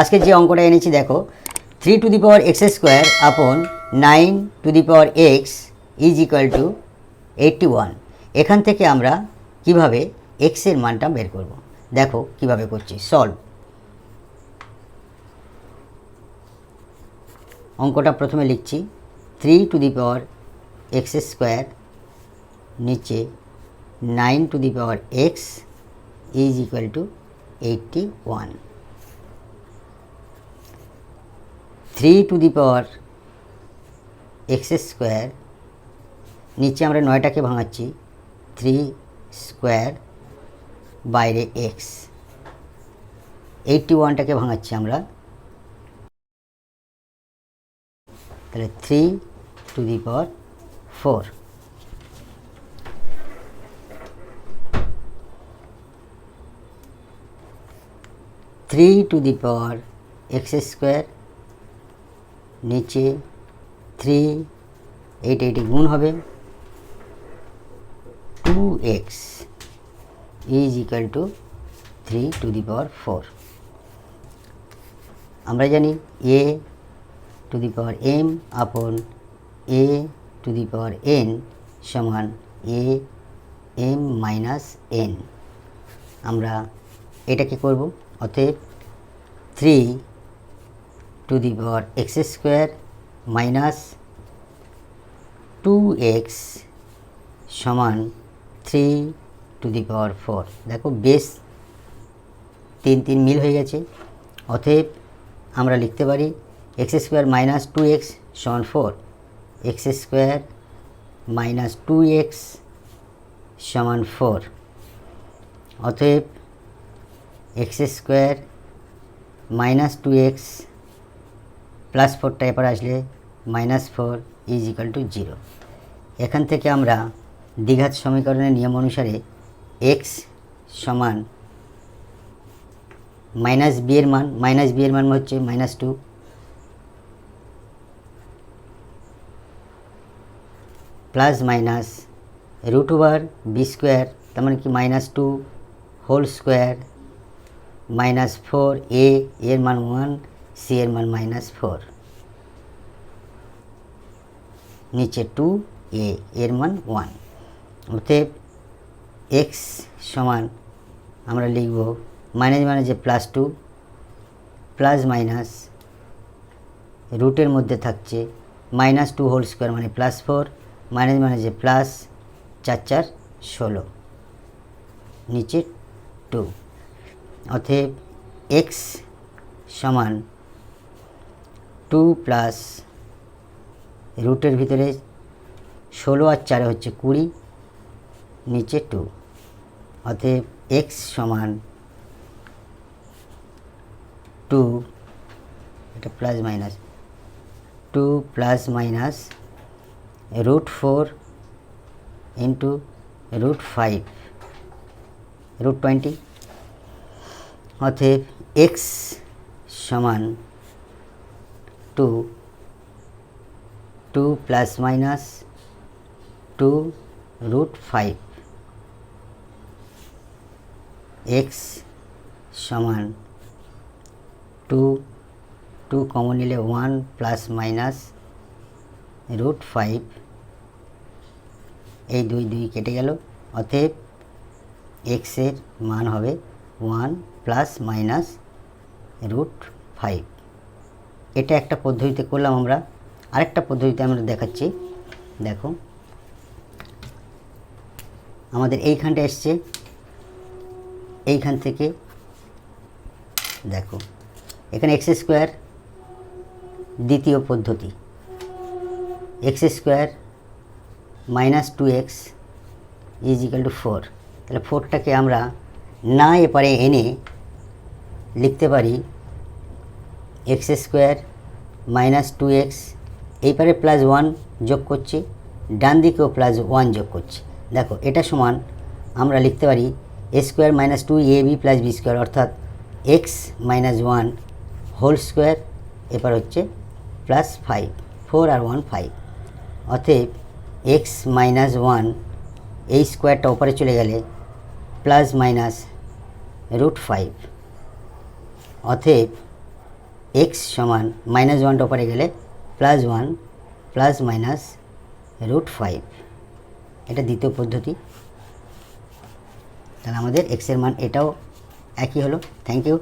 আজকে যে অঙ্কটা এনেছি, দেখো three to the power x square upon nine to the power x is equal to eighty one এখান থেকে আমরা কীভাবে এক্সের মানটা বের করব? দেখো কীভাবে করছি। সলভ অঙ্কটা প্রথমে লিখছি। Three to the power x square নিচে nine to the power x is equal to eighty one three to the power x square, নিচে আমরা নয়টাকে ভাঙাচ্ছি, থ্রি স্কোয়ার বাইরে এক্স। এইটটি ওয়ানটাকে ভাঙাচ্ছি আমরা। তাহলে three to the power four. Three to the power x square নিচে থ্রি এইট এইটি গুণ হবে two x is equal to three to the power four আমরা জানি এ টু দি পাওয়ার এম আপন এ টু দি পাওয়ার এন সমান A M minus N আমরা এটাকে করব, অতএব three to the power x square minus two x সমান three to the power four দেখো বেশ তিন তিন মিল হয়ে গেছে। অতএব আমরা লিখতে পারি x square minus two x সমান four x square minus two x সমান ফোর অতএব x square minus two x plus ফোরটা এরপর আসলে minus four is equal to zero. এখান থেকে আমরা দ্বিঘাত সমীকরণের নিয়ম অনুসারে এক্স সমান মাইনাস বি এর মান, মাইনাস বি এর মান হচ্ছে minus two. Plus minus root over b square, তার মানে কি minus two whole square minus four a, এর মান ওয়ান সি এর মান মাইনাস ফোর নিচে টু এ এর মান ওয়ান অতএব এক্স সমান আমরা লিখব মাইনাস মানে যে প্লাস টু প্লাস মাইনাস রুটের মধ্যে থাকছে মাইনাস টু হোল স্কোয়ার মানে প্লাস ফোর মাইনাস মানে যে প্লাস চার চার ষোলো। নিচে টু অতএব এক্স সমান টু প্লাস রুটের ভিতরে ষোলো আর চারে হচ্ছে কুড়ি, নিচে টু অতএব এক্স সমান টু এটা plus minus two plus minus root four into root five root twenty অতএব এক্স সমান two two plus minus two root five x সমান টু টু কমন নিলে one plus minus root five এই দুই দুই কেটে গেল, অতএব এক্সের মান হবে one plus minus root five এটা একটা পদ্ধতিতে করলাম আমরা। আরেকটা পদ্ধতিতে আমরা দেখাচ্ছি। দেখো। আমাদের এইখানটা এসছে। এইখান থেকে দেখো। এখানে এক্স স্কোয়ার দ্বিতীয় পদ্ধতি। X square minus two x is equal to four. তাহলে ফোরটাকে আমরা না এপারে এনে লিখতে পারি x square minus two x, এই প্লাস ওয়ান যোগ করছি, ডান দিকেও প্লাস ওয়ান যোগ করছি। দেখো, এটা সমান আমরা লিখতে পারি a square minus two a b plus b square, অর্থাৎ x minus one whole square এবার হচ্ছে প্লাস ফাইভ, ফোর আর ওয়ান ফাইভ। অতএব এক্স মাইনাস ওয়ান এই স্কোয়ারটা ওপরে চলে গেলে প্লাস মাইনাস রুট ফাইভ। অতএব এক্স সমান মাইনাস ওয়ানটা ওপারে গেলে plus one plus minus root five এটা দ্বিতীয় পদ্ধতি। তাহলে আমাদের এক্সের মান এটাও একই হলো। Thank you